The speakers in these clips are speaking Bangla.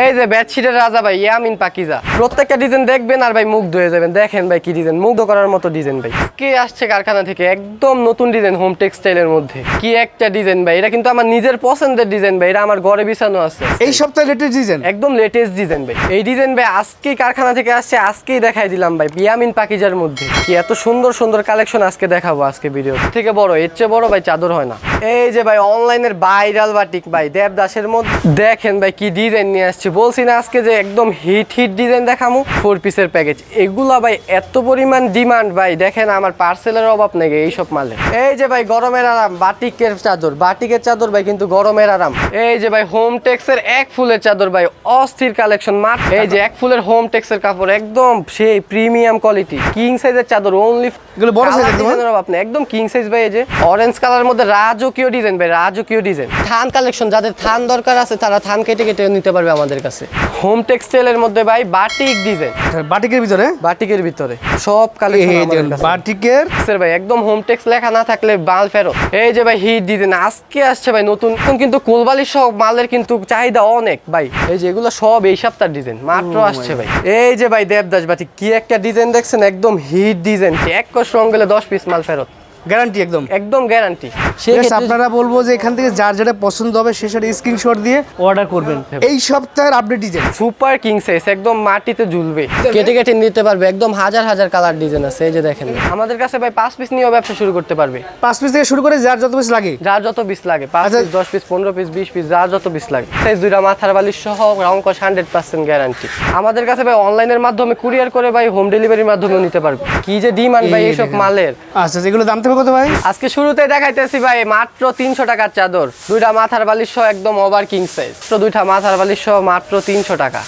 এই যে বেডশিটের রাজা ভাই ইয়ামিন পাকিজা। প্রত্যেকটা ডিজাইন দেখবেন আর ভাই মুগ্ধ হয়ে যাবেন। দেখেন ভাই কি ডিজাইন মুগ্ধ করার মতো ডিজাইন ভাই। কে আসছে কারখানা থেকে? একদম নতুন ডিজাইন হোম টেক্সটাইলের মধ্যে। কি একটা ডিজাইন ভাই এটা কিন্তু আমার নিজের পছন্দের ডিজাইন ভাই এটা আমার ঘরে বিছানো আছে। এই সপ্তাহে লেটেস্ট ডিজাইন একদম লেটেস্ট ডিজাইন ভাই। এই ডিজাইন ভাই আজকেই কারখানা থেকে আসছে আজকেই দেখাই দিলাম ভাই পিয়ামিন পাকিজার মধ্যে। কি এত সুন্দর সুন্দর কালেকশন আজকে দেখাবো আজকে ভিডিও থেকে বড় এর চেয়ে বড় ভাই চাদর হয় না। এই যে ভাই অনলাইনের ভাইরাল বাটিক ভাই দেবদাসের মধ্যে। দেখেন ভাই কি ডিজাইন নিয়ে আসছে। বলছি না আজকে যে একদম হিট হিট ডিজাইন দেখামু ফোর পিসের প্যাকেজ এগুলা ভাই এত পরিমাণ ডিমান্ড ভাই দেখেন আমার পার্সেলের অভাব নেই এইসব মালে। এই যে ভাই গরমের আরাম বাটিকের চাদর বাটিকের চাদর ভাই কিন্তু গরমের আরাম। এই যে ভাই হোম টেক্সের এক ফুলের চাদর ভাই অস্থির কালেকশন মাত্র এই যে এক ফুলের হোম টেক্সের কাপড় একদম সেই প্রিমিয়াম কোয়ালিটি কিং সাইজের চাদর অনলি এগুলো বড় হ্যাঁ? আপনি একদম কিং সাইজ ভাই এই যে অরেঞ্জ কালার মধ্যে রাজকীয় ডিজাইন ভাই রাজকীয় ডিজাইন থান কালেকশন যাদের থান দরকার আছে তারা থান কেটে কেটে নিতে পারবে আমাদের। কাছে। হোম টেক্সটাইলের মধ্যে ভাই বাটিক ডিজাইন। বাটিকের ভিতরে? বাটিকের ভিতরে। সব কালেকশন বাটিকের? স্যার ভাই একদম হোম টেক্স লেখা না থাকলে মাল ফেরত। এই যে ভাই হিট ডিজাইন আজকে আসছে ভাই নতুন। কিন্তু কোলবালি সব মালের কিন্তু চাহিদা অনেক ভাই। এই যে এগুলো সব এই সপ্তাহ ডিজাইন মাত্র আসছে ভাই। এই যে ভাই দেবদাস বাটি কি একটা ডিজাইন দেখছেন? একদম হিট ডিজাইন। এক কষ রং গেলে দশ পিস মাল ফেরত। গ্যারান্টি একদম। একদম গ্যারান্টি Yes, আপনারা বলব যে এখান থেকে যার যেটা পছন্দ হবে সে সেটা স্ক্রিনশট দিয়ে অর্ডার করবেন। এই সপ্তাহের update design super king size একদম মাটিতে ঝুলবে। কেটে কেটে নিতে পারবে একদম হাজার হাজার কালার ডিজাইন আছে এই যে দেখেন। আমাদের কাছে ভাই পাঁচ পিস নিয়েও ব্যবসা শুরু করতে পারবে। পাঁচ পিস থেকে শুরু করে যার যত পিস লাগে। যার যত পিস লাগে পাঁচ আচ্ছা। পিস দশ পিস পনেরো পিস বিশ পিস যার যত পিস লাগে। সাইজ দুইটা মাথার বালিশ সহ রঙ্কশ হান্ড্রেড পার্সেন্ট গ্যারান্টি আমাদের কাছে ভাই অনলাইনের মাধ্যমে কুরিয়ার করে ভাই হোম ডেলিভারির মাধ্যমেও নিতে পারবে। কি যে ডিমান্ড ভাই এইসব মালের। আচ্ছা যেগুলো দাম ভাই। আজকে শুরুতে দেখাইতেছি ভাই মাত্র তিনশো টাকার চাদর। দুইটা মাথার বালিশ সহ একদম ওভার কিং সাইজ তো দুইটা মাথার বালিশ সহ মাত্র তিনশো টাকা।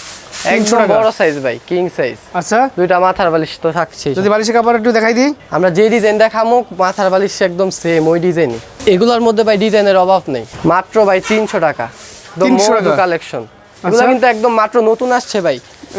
একদম বড় সাইজ ভাই কিং সাইজ আচ্ছা। দুইটা মাথার বালিশ তো থাকছেই। যদি বালিশের কাপড় একটু দেখাই দিই। আমরা যে ডিজাইন দেখামো মাথার বালিশ একদম সেম ওই ডিজাইনই এগুলোর মধ্যে ভাই ডিজাইনের অভাব নেই। মাত্র ভাই তিনশো টাকা। কালেকশন এগুলো আচ্ছা। কিন্তু একদম মাত্র নতুন আসছে ভাই।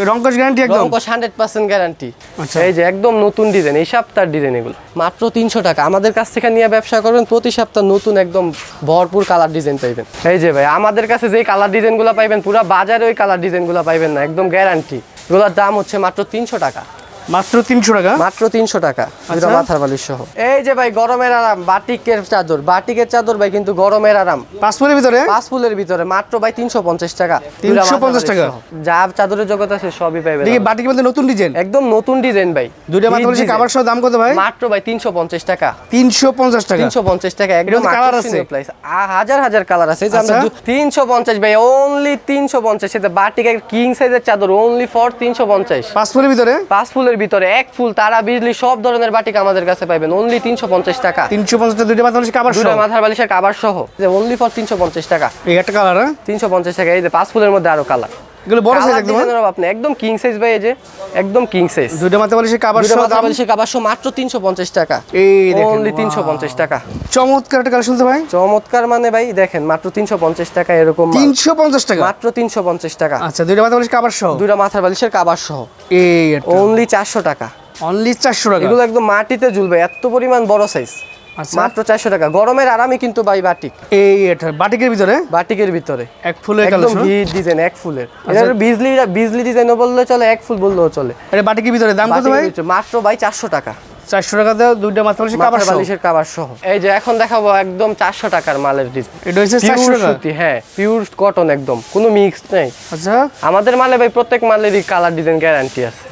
রঙ্কশ গ্যারান্টি একদম? রংকশ হান্ড্রেড পার্সেন্ট গ্যারান্টি আচ্ছা। এই যে একদম নতুন ডিজাইন এই সপ্তাহের ডিজাইন এগুলো। মাত্র তিনশো টাকা। আমাদের কাছ থেকে নিয়ে ব্যবসা করবেন প্রতি সপ্তাহ নতুন একদম ভরপুর কালার ডিজাইন পাইবেন। এই যে ভাই আমাদের কাছে যে কালার ডিজাইনগুলো পাইবেন পুরো বাজারে ওই কালার ডিজাইনগুলো পাইবেন না একদম গ্যারান্টি এগুলোর দাম হচ্ছে মাত্র তিনশো টাকা। মাত্র তিনশো টাকা? মাত্র তিনশো টাকা। দুটো আচ্ছা। মাথার বালিশ সহ। এই যে ভাই গরমের আরাম বাটিকের চাদর। বাটিকের চাদর ভাই কিন্তু গরমের আরাম। ভিতরে? পাঁচ ফুলের ভিতরে মাত্র ভাই তিনশো পঞ্চাশ টাকা। 350 টাকা? যা চাদরের জগৎ আছে সবই পাইবে দেখি বাটিকের মধ্যে নতুন ডিজাইন? একদম নতুন ডিজাইন ভাই। দুইটা কাপড় সহ দাম কত ভাই? মাত্র ভাই তিনশো পঞ্চাশ টাকা। তিনশো পঞ্চাশ টাকা। তিনশো পঞ্চাশ টাকা একদম colour আছে? হাজার হাজার কালার আছে। যে আমরা আচ্ছা। তিনশো পঞ্চাশ ভাই অনলি তিনশো পঞ্চাশ। সেটা বাটিকের কিং সাইজের চাদর অনলি ফর তিনশো পঞ্চাশ। পাসপোর্টের ভিতরে? পাঁচ ফুলের ভিতরে এক ফুল তারা বিজলি সব ধরনের বাটিক আমাদের কাছে পাইবেন। অনলি তিনশো পঞ্চাশ টাকা। তিনশো পঞ্চাশ টাকা দুইটা মাত্র বালিশের সহ মাথার বালিশের কাবার সহ যে অনলি ফর তিনশো পঞ্চাশ টাকা। এই একটা কালার হ্যাঁ? তিনশো পঞ্চাশ টাকা এই যে পাঁচ ফুলের মধ্যে আরও কালার এগুলো বড় সাইজ একদম হ্যাঁ? আপনি একদম কিং সাইজ ভাই এই যে একদম কিং সাইজ বালিশের দুটো বালিশের কাবার সহ মাত্র তিনশো পঞ্চাশ টাকা। এই দেখেন অনলি তিনশো পঞ্চাশ টাকা। চমৎকার একটা কালেকশন তো ভাই। চমৎকার মানে ভাই দেখেন মাত্র তিনশো পঞ্চাশ টাকা এরকম মাল। তিনশো পঞ্চাশ টাকা? মাত্র তিনশো পঞ্চাশ টাকা। আচ্ছা দুইটা মাত্র বালিশের কাপড় সহ? দুইটা মাথার বালিশের কাবার সহ। এই অনলি চারশো টাকা। অনলি চারশো টাকা। এগুলো একদম মাটিতে ঝুলবে এত পরিমাণ বড় সাইজ মাত্র চারশো টাকা। গরমের আরামে কিন্তু ভাই বাটিক। এই এটা বাটিকের ভিতরে? বাটিকের ভিতরে। এক ফুলের একদম হিট ডিজাইন এক ফুলের। আচ্ছা। এটা বিজলি বিজলি ডিজাইনও বললে চলে এক ফুল বললেও চলে। এটা বাটিকের ভিতরে দাম কত ভাই? মাত্র ভাই চারশো টাকা। চারশো টাকা দেওয়া দুইটা বালিশের বালিশের কাবার সহ এই যে এখন দেখাবো একদম চারশো টাকার মালের ডিজাইন। এটা হচ্ছে চারশো টাকা? সুতি হ্যাঁ পিওর কটন একদম। কোনো মিক্স নেই। আচ্ছা। আমাদের মালে ভাই প্রত্যেক মালেরই কালার ডিজাইন গ্যারান্টি আছে।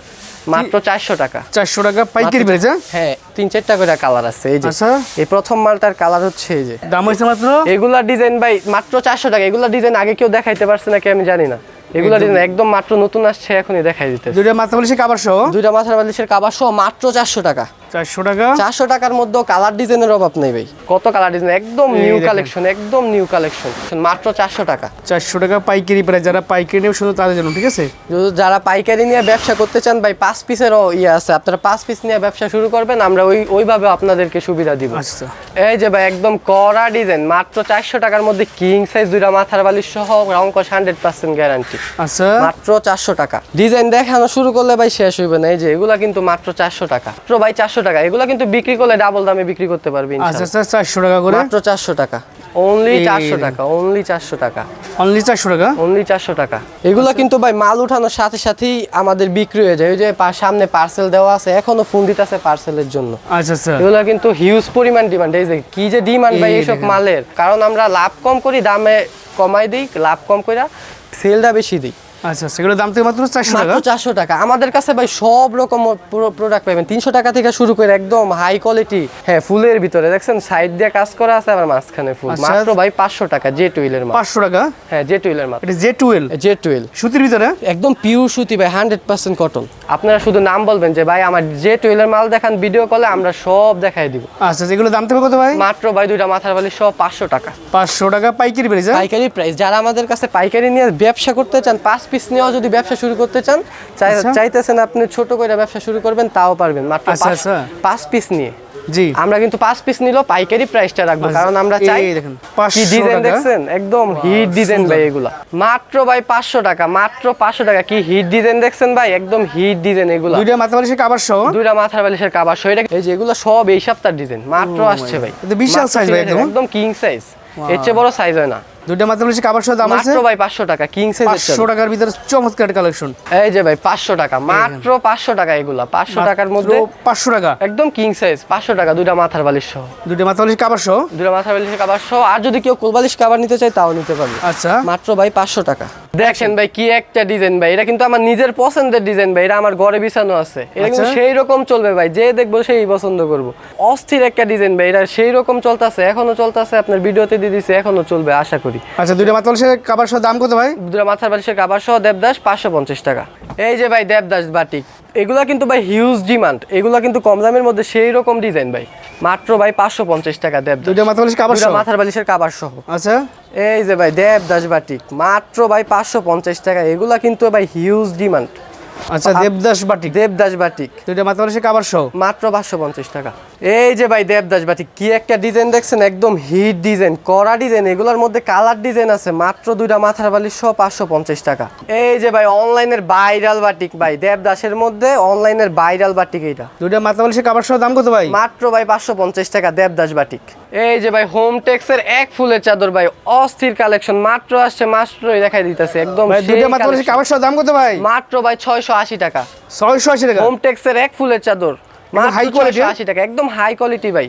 মাত্র চারশো টাকা। চারশো টাকা পাইকারি পেয়েছে হ্যাঁ? তিন চারটা করে কালার আছে এই যে। আচ্ছা। এই প্রথম মালটার কালার হচ্ছে এই যে। দাম হয়েছে মাত্র? এগুলা ডিজাইন ভাই মাত্র চারশো টাকা। এগুলা ডিজাইন আগে কেউ দেখাইতে পারছে নাকি আমি জানি না। এগুলা ডিজাইন একদম মাত্র নতুন আসছে এখনই দেখাই দিতে দুইটা মাথা বালিশের কাবার সহ? দুইটা মাথার বালিশের কাবার সহ মাত্র চারশো টাকা। চারশো টাকা। চারশো টাকার মধ্যেও কালার ডিজাইনের অভাব নেই ভাই। কত কালার ডিজাইন একদম নিউ কালেকশন একদম নিউ কালেকশন মাত্র চারশো টাকা। চারশো টাকা পাইকারি প্রায় যারা পাইকারি নেবে শুধু তাদের জন্য ঠিক আছে? যারা পাইকারি নিয়ে ব্যবসা করতে চান ভাই পাঁচ পিসেরও ইয়ে আছে। আপনারা পাঁচ পিস নিয়ে ব্যবসা শুরু করবেন আমরা ওই ওইভাবে আপনাদেরকে সুবিধা দিব। আচ্ছা। এই যে ভাই একদম কড়া ডিজাইন মাত্র চারশো টাকার মধ্যে কিং সাইজ দুইটা মাথার বালিশ সহ রঙ্কশ হান্ড্রেড পার্সেন্ট গ্যারান্টি আচ্ছা। মাত্র চারশো টাকা। ডিজাইন দেখানো শুরু করলে ভাই শেষ হইবে না। এই যে এগুলা কিন্তু মাত্র চারশো টাকা। মাত্র ভাই চারশো টাকা এগুলো কিন্তু বিক্রি করলে ডাবল দামে বিক্রি করতে পারবে আচ্ছা আচ্ছা চারশো টাকা করে? মাত্র চারশো টাকা। অনলি চারশো। টাকা অনলি চারশো টাকা। অনলি চারশো টাকা? অনলি চারশো টাকা। এগুলো কিন্তু ভাই মাল উঠানোর সাথে সাথেই আমাদের বিক্রি হয়ে যায়। ওই যে সামনে পার্সেল দেওয়া আছে এখনও ফোন দিতেছে পার্সেলের জন্য। আচ্ছা আচ্ছা। এগুলো কিন্তু হিউজ পরিমাণ ডিমান্ড এই যে কি যে ডিমান্ড ভাই এই এইসব মালের? কারণ আমরা লাভ কম করি দামে কমাই দিই লাভ কম করে সেলটা বেশি দিই। আচ্ছা সেগুলোর দাম থেকে মাত্র চারশো টাকা? চারশো টাকা। আমাদের কাছে ভাই সব রকম প্রোডাক্ট পাবেন। তিনশো টাকা থেকে শুরু করে একদম হাই কোয়ালিটি হ্যাঁ ফুলের ভিতরে দেখছেন সাইড দিয়ে কাজ করা আছে আবার মাঝখানে ফুল। আচ্ছা। মাত্র ভাই পাঁচশো টাকা জে টুইলের মাল। পাঁচশো টাকা? হ্যাঁ জে টুইলের মাল। এটা জে জে টুয়েল সুতির ভিতরে? একদম পিওর সুতি ভাই হান্ড্রেড পার্সেন্ট কটন আপনারা শুধু নাম বলবেন যে ভাই আমার জে টুয়েলের মাল দেখান ভিডিও কলে আমরা সব দেখাই দিব। আচ্ছা যেগুলো দাম থেকে কত ভাই? মাত্র ভাই দুইটা মাথার বালি সব পাঁচশো টাকা। পাঁচশো টাকা পাইকারি প্রাইস পাইকারি প্রাইস। যারা আমাদের কাছে পাইকারি নিয়ে ব্যবসা করতে চান পাঁচ পিস নিয়েও যদি ব্যবসা শুরু করতে চান আচ্ছা। চাইতেছেন আপনি ছোট করে ব্যবসা শুরু করবেন তাও পারবেন। মাত্র আচ্ছা, পাঁচ- আচ্ছা। পিস নিয়ে। জি। আমরা কিন্তু পাঁচ পিস নিলেও পাইকারি প্রাইসটা রাখব কারণ আমরা চাই দেখেন, কি ডিজাইন দেখছেন? একদম হিট ডিজাইন ভাই এগুলা। মাত্র ভাই পাঁচশো টাকা মাত্র পাঁচশো টাকা। কি হিট ডিজাইন দেখছেন ভাই? একদম হিট ডিজাইন এগুলা। দুইটা মাথা বালিশের কাবার সহ? দুইটা মাথার বালিশের কাবার সহ। এটা এই যে এগুলো সব এই সপ্তাহের ডিজাইন মাত্র আসছে ভাই। বিশাল size ভাই। একদম। কিং সাইজ এর চেয়ে বড় সাইজ হয় না। দুইটা মাত্র বালিশের কাবার সহ দাম আছে? মাত্র ভাই পাঁচশো টাকা কিং সাইজ পাঁচশো টাকার ভিতরে চমৎকার কালেকশন এই যে ভাই পাঁচশো টাকা মাত্র পাঁচশো টাকা এগুলা পাঁচশো টাকার মধ্যে পাঁচশো টাকা। একদম কিং সাইজ পাঁচশো টাকা দুইটা মাথার বালিশ সহ। দুইটা মাথা বালিশের কাবার সহ? দুইটা মাথার বালিশের কাবার সহ। আর যদি কেউ কোলবালিশ কাবার নিতে চায় তাও নিতে পারবে। আচ্ছা। মাত্র ভাই পাঁচশো টাকা। দেখেন ভাই কি একটা ডিজাইন ভাই। এটা কিন্তু আমার নিজের পছন্দের ডিজাইন ভাই। এটা আমার ঘরে বিছানো আছে। এটা কিন্তু আচ্ছা। সেই রকম চলবে ভাই। যে দেখব সেই পছন্দ করব। অস্থির একটা ডিজাইন ভাই। এটা সেই রকম চলতেছে এখনও চলতেছে। আপনার ভিডিওতে দিয়ে দিছে এখনও চলবে আশা করি। আচ্ছা দুইটা মাথার বালিশের কাবার সহ দাম কত ভাই? দুটা মাথার বালিশের কাবার সহ দেবদাস পাঁচশো পঞ্চাশ টাকা। এই যে ভাই দেবদাস বাটিক এগুলা কিন্তু ভাই হিউজ ডিমান্ড এগুলা কিন্তু কম দামের মধ্যে সেই রকম ডিজাইন ভাই। মাত্র ভাই পাঁচশো পঞ্চাশ টাকা দেব দুইটা মাথা বালিশের কাবার মাথার বালিশের কাবার সহ আচ্ছা। এই যে ভাই দেব দাস বাটিক মাত্র ভাই পাঁচশো পঞ্চাশ টাকা। এগুলা কিন্তু ভাই হিউজ ডিমান্ড আচ্ছা দেবদাস বাটিক। দেবদাস বাটিক। দুইটা মাথা বালিশের কাবার সহ মাত্র পাঁচশো পঞ্চাশ টাকা। এই যে ভাই দেবদাস বাটিক কি একটা ডিজাইন দেখছেন? একদম হিট ডিজাইন কড়া ডিজাইন এগুলোর মধ্যে কালার ডিজাইন আছে মাত্র দুইটা মাথার বালিশ সহ পাঁচশো পঞ্চাশ টাকা। এই যে ভাই অনলাইনের ভাইরাল বাটিক ভাই দেবদাসের মধ্যে অনলাইনের ভাইরাল বাটিক এইটা। দুইটা মাথা বালিশের কাবার সহ দাম কত ভাই? মাত্র ভাই পাঁচশো পঞ্চাশ টাকা দেবদাস বাটিক এই যে ভাই হোম টেক্সের এক ফুলের চাদর ভাই অস্থির কালেকশন মাত্র আসছে মাত্রই দেখাই দিতেছে একদম দুইটা মাথা বালিশের collection। কাবার সহ দাম কত ভাই? মাত্র ভাই ছয়শো আশি টাকা। ছয়শো আশি টাকা। হোম টেক্সের এক ফুলের চাদর। Quality, ছয়শো আশি টাকা একদম হাই কোয়ালিটি ভাই।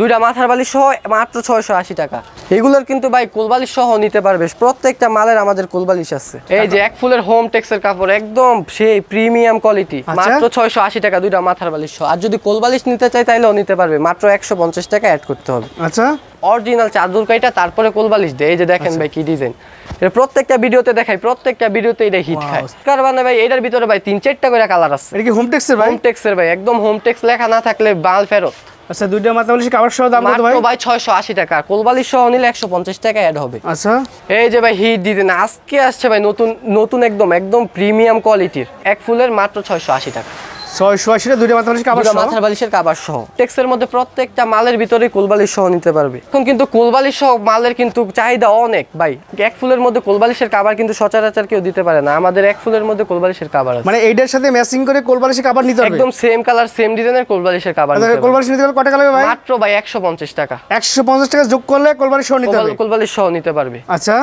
দুইটা মাথার বালিশ সহ মাত্র ছয়শো আশি টাকা। এগুলোর কিন্তু ভাই কোলবালিশ সহ নিতে পারবে। প্রত্যেকটা মালের আমাদের কোলবালিশ আছে। এই যে এক ফুলের হোম টেক্সের কাপড় একদম সেই প্রিমিয়াম কোয়ালিটি আচ্ছা। মাত্র ছয়শো আশি টাকা দুইটা মাথার বালিশ সহ। আর যদি কোলবালিশ নিতে চাই তাইলেও নিতে পারবে। মাত্র একশো পঞ্চাশ টাকা অ্যাড করতে হবে। আচ্ছা। অরিজিনাল চাদর কাইটা তারপরে কোলবালিশ দেয়। এই যে দেখেন ভাই কি ডিজাইন এটা প্রত্যেকটা ভিডিওতে দেখাই। প্রত্যেকটা ভিডিওতে এটা হিট খায়। কার মানে ভাই এটার ভিতরে ভাই তিন চারটা করে কালার আছে। এটা কি হোম টেক্সের ভাই? হোম টেক্সের ভাই। একদম হোম টেক্স লেখা না থাকলে বাল ফেরত। আচ্ছা দুইটা মাথা বালিশের কাবার সহ দাম কত ভাই? ভাই ছয়শো আশি টাকা। কোলবালিশ সহ নিলে একশো পঞ্চাশ টাকা অ্যাড হবে। আচ্ছা। এই যে ভাই হিট দিতে না আজকে আসছে ভাই নতুন নতুন একদম একদম প্রিমিয়াম কোয়ালিটির এক ফুলের মাত্র ছয়শো আশি টাকা। ছয়শো আশি দুইটা বালিশের কাবার মাথার বালিশের কাবার সহ। টেক্সের মধ্যে প্রত্যেকটা মালের ভিতরে কোলবালিশ সহ নিতে পারবে। এখন কিন্তু কোলবালিশ সহ মালের কিন্তু চাহিদা অনেক ভাই। এক ফুলের মধ্যে কোলবালিশের কাবার কিন্তু সচরাচর কেউ দিতে পারে না। আমাদের এক ফুলের মধ্যে কোলবালিশের কাবার মানে এইটার সাথে ম্যাচিং করে কোলবালিশের কাবার নিতে হবে একদম সেম কালার সেম ডিজাইনের কোলবালিশের কাবার নিতে গেলে কত টাকা লাগবে ভাই? মাত্র ভাই একশো পঞ্চাশ টাকা। একশো পঞ্চাশ টাকা যোগ করলে সহ নিতে হবে কোলবালিশ সহ নিতে পারবে। আচ্ছা।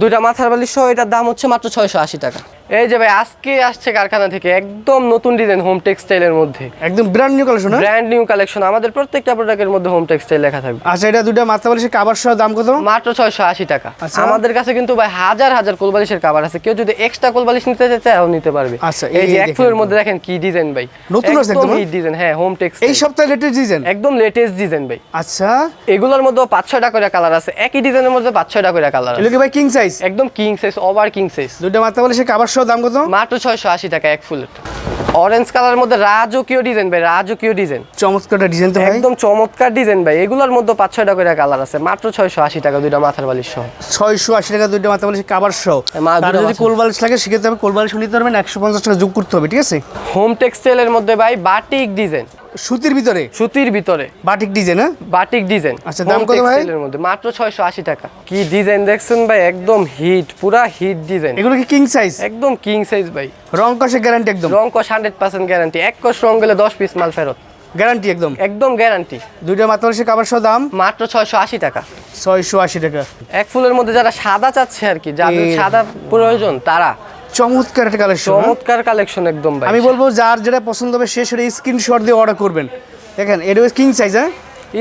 দুইটা মাথার বালিশ সহ এটার দাম হচ্ছে মাত্র ছয়শো আশি টাকা। এই যে ভাই আজকে আসছে কারখানা থেকে একদম নতুন ডিজাইন হোম টেক্সটাইলের মধ্যে। একদম brand new collection brand new collection আমাদের প্রত্যেকটা প্রোডাক্টের মধ্যে হোম টেক্সটাইল লেখা থাকবে। আচ্ছা এটা দুইটা মাথা বালিশের কাবার সহ দাম কত? মাত্র ছয়শো আশি টাকা। আচ্ছা। আমাদের কাছে কিন্তু ভাই হাজার হাজার কোলবালিশের কাবার আছে। কেউ যদি এক্সট্রা কোলবালিশ নিতে চায় তাও নিতে পারবে। আচ্ছা, এই যে এই এক দেখেন। ফুলের মধ্যে দেখেন কি ডিজাইন ভাই। নতুন আছে একদম, হিট ডিজাইন হ্যাঁ হোম টেক্স এই সপ্তাহে লেটেস্ট ডিজাইন একদম লেটেস্ট ডিজাইন ভাই। আচ্ছা। এগুলোর মধ্যে পাঁচ ছয়টা করে কালার আছে। একই ডিজাইনের মধ্যে পাঁচ ছয়টা করে কালার আছে এগুলো কি ভাই কিং সাইজ একদম king size over king size দুইটা মাথা বালিশের কাবার সহ দাম কত? মাত্র ছয়শো আশি টাকা এক ফুলের। অরেঞ্জ কালারের মধ্যে রাজকীয় ডিজাইন ভাই রাজকীয় ডিজাইন চমৎকার ডিজাইন তো একদম চমৎকার ডিজাইন ভাই। এগুলোর মধ্যে পাঁচ ছয়টা করে কালার আছে। মাত্র ছয়শো আশি টাকা দুইটা মাথার বালিশ সহ। ছয়শো আশি টাকা দুইটা মাথা বালিশের কাবার সহ। আর যদি কোল বালিশ। লাগে সেক্ষেত্রে আমি কোল বালিশ নিতে পারবেন একশো পঞ্চাশ টাকা যোগ করতে হবে ঠিক আছে? হোম টেক্সটাইলের মধ্যে ভাই বাটিক ডিজাইন সুতির ভিতরে? সুতির ভিতরে। বাটিক ডিজাইন হ্যাঁ? বাটিক ডিজাইন আচ্ছা, দাম কত ভাই? এর মধ্যে। মাত্র ছয়শো আশি টাকা। কি ডিজাইন দেখছেন ভাই? একদম হিট পুরা হিট ডিজাইন এগুলো কি কিং সাইজ একদম কিং সাইজ ভাই। রং কষে গ্যারান্টি একদম। রং কস হান্ড্রেড পার্সেন্ট গ্যারান্টি এক কোর্স রং গেলে দশ পিস মাল ফেরত। গ্যারান্টি একদম? একদম গ্যারান্টি দুইটা মাত্র সে কাবার সহ দাম? মাত্র ছয়শো আশি টাকা। ছয়শো আশি টাকা। এক ফুলের মধ্যে যারা সাদা চাচ্ছে আর কি যাদের সাদা প্রয়োজন তারা। চমৎকার একটা কালেকশন চমৎকার কালেকশন একদম ভাই। আমি বলব যার যেটা পছন্দ হবে সে সেটা স্ক্রিনশট দিয়ে অর্ডার করবেন। দেখেন এটা কিং সাইজ হ্যাঁ?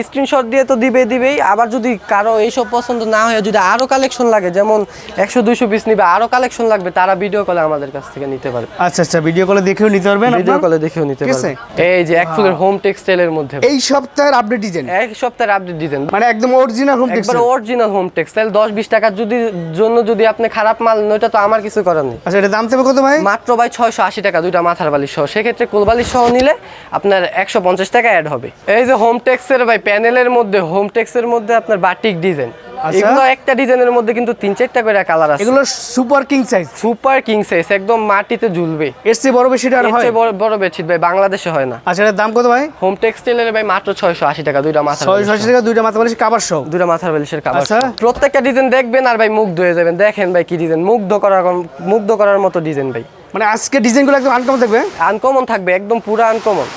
স্ক্রিনশট দিয়ে তো দিবে দিবেই। আবার যদি কারও এইসব পছন্দ না হয় যদি আরও কালেকশন লাগে যেমন একশো দুইশো পিস নিবে আরও কালেকশন লাগবে তারা ভিডিও কলে আমাদের কাছ থেকে নিতে পারবে। আচ্ছা আচ্ছা ভিডিও কলে দেখেও নিতে পারবেন ভিডিও কলে দেখেও নিতে ঠিক আছে? পারবে এই যে এক ফুলের হোম টেক্সটাইলের মধ্যে। এই সপ্তাহের আপডেট ডিজাইন এক সপ্তাহের আপডেট ডিজাইন মানে একদম অরিজিনাল হোম একবার টেক্সটাইল অরিজিনাল হোম টেক্সটাইল দশ বিশ টাকার যদি জন্য যদি আপনি খারাপ মাল নেন, ওইটা তো আমার কিছু করার নেই। আচ্ছা এটা দাম থাকবে কত ভাই? মাত্র ভাই ছয়শো আশি টাকা দুইটা মাথার বালিশ সহ। সেক্ষেত্রে কোলবালিশ সহ নিলে আপনার একশো পঞ্চাশ টাকা অ্যাড হবে। এই যে হোম টেক্সের ভাই প্যানেলের মধ্যে হোম টেক্সের মধ্যে আপনার বাটিক ডিজাইন আচ্ছা। এগুলো একটা ডিজাইনের মধ্যে কিন্তু তিন চারটা করে কালার আছে। এগুলো super king size super king size একদম মাটিতে ঝুলবে। এর চেয়ে বড় বেশি আর হয়? বড় বড় বেডশিট ভাই বাংলাদেশে হয় না। আচ্ছা এটার দাম কত ভাই? হোম টেক্সটাইলের ভাই মাত্র ছয়শো আশি টাকা দুইটা বালিশ আশি টাকা দুইটা মাথা বালিশ কাবার সহ দুইটা মাথার বালিশের কাবার আচ্ছা। প্রত্যেকটা ডিজাইন দেখবেন আর ভাই মুগ্ধ হয়ে যাবেন। দেখেন ভাই কি ডিজাইন মুগ্ধ করার মুগ্ধ করার মতো ডিজাইন ভাই। মানে আজকে ডিজাইনগুলো একদম আনকমন থাকবে? আনকমন থাকবে একদম পুরো আনকমন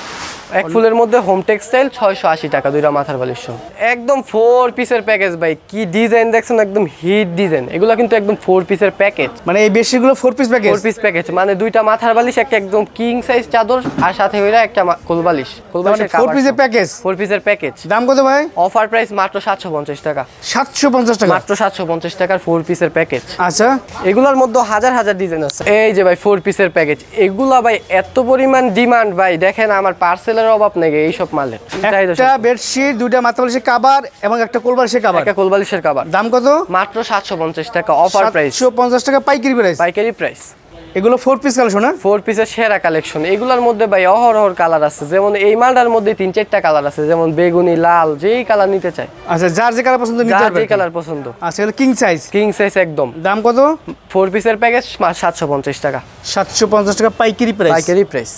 এক ফুলের মধ্যে হোম টেক্সটাইল ছয়শো আশি টাকা দুইটা মাথার বালিশ সহ। একদম ফোর পিসের প্যাকেজ ভাই কি ডিজাইন দেখছেন? একদম হিট ডিজাইন এগুলো কিন্তু একদম ফোর পিসের প্যাকেজ মানে এই বেশিগুলো four piece package four piece package মানে দুইটা মাথার বালিশ একটা একদম কিং সাইজ চাদর আর সাথে হইরা একটা কোলবালিশ কোলবালিশের ফোর পিসের প্যাকেজ ফোর পিসের প্যাকেজ দাম কত ভাই? অফার প্রাইস মাত্র সাতশো পঞ্চাশ টাকা। সাতশো পঞ্চাশ টাকা? মাত্র সাতশো পঞ্চাশ টাকার ফোর পিসের প্যাকেজ আচ্ছা। এগুলোর মধ্যে হাজার হাজার ডিজাইন আছে। এই যে ভাই ফোর পিসের প্যাকেজ এগুলা ভাই এত পরিমাণ ডিমান্ড ভাই দেখেন আমার পার্সেলের অভাব নেই এইসব মালের। একটা বেডশিট দুইটা মাথা বালিশের কাবার এবং একটা কোলবালিশের কাবার। একটা কোলবালিশের কাবার। দাম কত? মাত্র সাতশো পঞ্চাশ টাকা অফার প্রাইস সাতশো পঞ্চাশ টাকা পাইকারি প্রাইস পাইকারি প্রাইস এগুলো ফোর পিস কালেকশন হ্যাঁ? ফোর পিসের সেরা কালেকশন এগুলোর মধ্যে ভাই অহরহর কালার আছে। যেমন এই মালটার মধ্যে তিন চারটা কালার আছে। যেমন বেগুনি লাল যেই কালার নিতে চাই আচ্ছা যার যে কালার পছন্দ নিতে পারবে কালার পছন্দ। আচ্ছা এগুলো কিং সাইজ কিং সাইজ একদম। দাম কত? ফোর পিসের প্যাকেজ সাতশো পঞ্চাশ টাকা। সাতশো পঞ্চাশ টাকা পাইকারি প্রাইস পাইকারি প্রাইস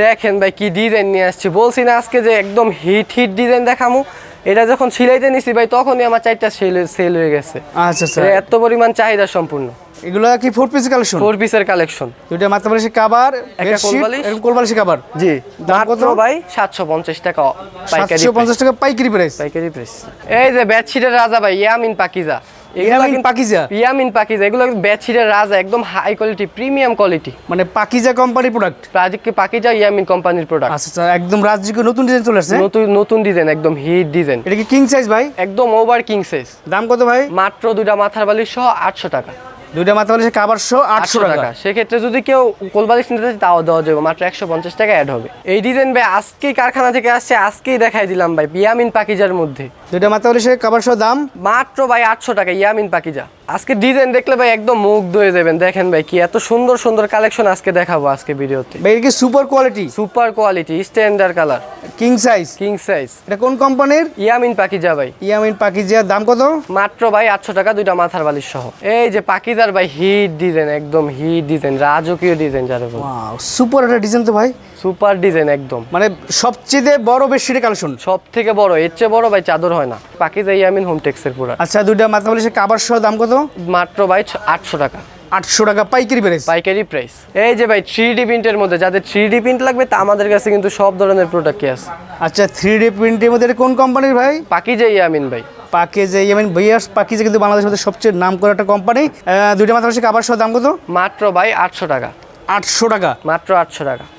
দেখেন ভাই কি ডিজাইন নিয়ে আসছি। বলছি না আজকে যে একদম হিট হিট ডিজাইন দেখামু। এটা যখন সিলাইতে নিছি ভাই তখনই আমার চারটা সেল সেল হয়ে গেছে। আচ্ছা আচ্ছা। এত পরিমাণ চাহিদা সম্পূর্ণ। এগুলো কি ফোর পিস কালেকশন ফোর পিসের কালেকশন দুইটা মাথা কাবার একটা কোলবালিশ। কাবার জি। দাম কত? ভাই সাতশো পঞ্চাশ টাকা পাইকারি সাতশো পঞ্চাশ টাকা পাইকারি প্রাইস পাইকারি প্রাইস এই যে বেডশিটের রাজা ভাই ইয়ামিন পাকিজা। ইয়ামিন পাকিজা? ইয়ামিন পাকিজা এগুলো বেডশিটের রাজা একদম হাই কোয়ালিটি প্রিমিয়াম কোয়ালিটি মানে পাকিজা কোম্পানির প্রোডাক্ট পাকিজা ইয়ামিন কোম্পানির প্রোডাক্ট আচ্ছা আচ্ছা একদম নতুন ডিজাইন চলে আসছে নতুন নতুন ডিজাইন একদম হিট ডিজাইন এটা কি কিং সাইজ ভাই? একদম ওভার কিং সাইজ দাম কত ভাই? মাত্র দুইটা মাথার বালিশ সহ আটশো টাকা। দুইটা মাথা বালিশের কাবার শো আটশো টাকা। সেক্ষেত্রে যদি কেউ কোলবালিশ নিতে চাই তাও দেওয়া যাবে। মাত্র একশো পঞ্চাশ টাকা অ্যাড হবে। এই ডিজাইন ভাই আজকেই কারখানা থেকে আসছে আজকেই দেখাই দিলাম ভাই ইয়ামিন পাকিজার মধ্যে। দুইটা মাথা বালিশের কাবার শো দাম? মাত্র ভাই আটশো টাকা ইয়ামিন পাকিজা। আজকে ডিজাইন দেখলে ভাই একদম মুগ্ধ হয়ে যাবেন। দেখেন ভাই কি এত সুন্দর সুন্দর কালেকশন আজকে দেখাবো আজকে ভিডিওতে। ভাই কি super quality super quality standard colour king size king size এটা কোন কোম্পানির ইয়ামিন পাকিজা ভাই। ইয়ামিন পাকিজা দাম কত? মাত্র ভাই আটশো টাকা দুইটা মাথার বালিশ সহ। এই যে পাকিজার ভাই হিট ডিজাইন একদম হিট ডিজাইন রাজকীয় ডিজাইন যারে সুপার একটা ডিজাইন তো ভাই। সুপার ডিজাইন একদম। মানে সবচেয়ে বড় বেডশিটের কালেকশন সব থেকে বড় এর চেয়ে বড় ভাই চাদর হয় না। পাকিজা ইয়ামিন হোম টেক্সের পুরা। আচ্ছা দুইটা মাথা বালিশের কাবার সহ দাম কত? মাত্র ভাই আটশো টাকা। আটশো টাকা পাইকারি প্রাইস পাইকারি প্রাইস এই যে ভাই থ্রি ডি প্রিন্টের মধ্যে যাদের থ্রি ডি প্রিন্ট লাগবে তা আমাদের কাছে কিন্তু সব ধরনের প্রোডাক্টই আছে। আচ্ছা থ্রি ডি প্রিন্টের মধ্যে কোন কোম্পানির ভাই? পাকিজা ইয়ামিন ভাই। পাকিজা ইয়ামিন ভাইয়াস পাকিজা কিন্তু বাংলাদেশের মধ্যে সবচেয়ে নাম করা একটা কোম্পানি দুইটা কাবার সহ দাম কত? মাত্র ভাই আটশো টাকা। আটশো টাকা। মাত্র আটশো টাকা।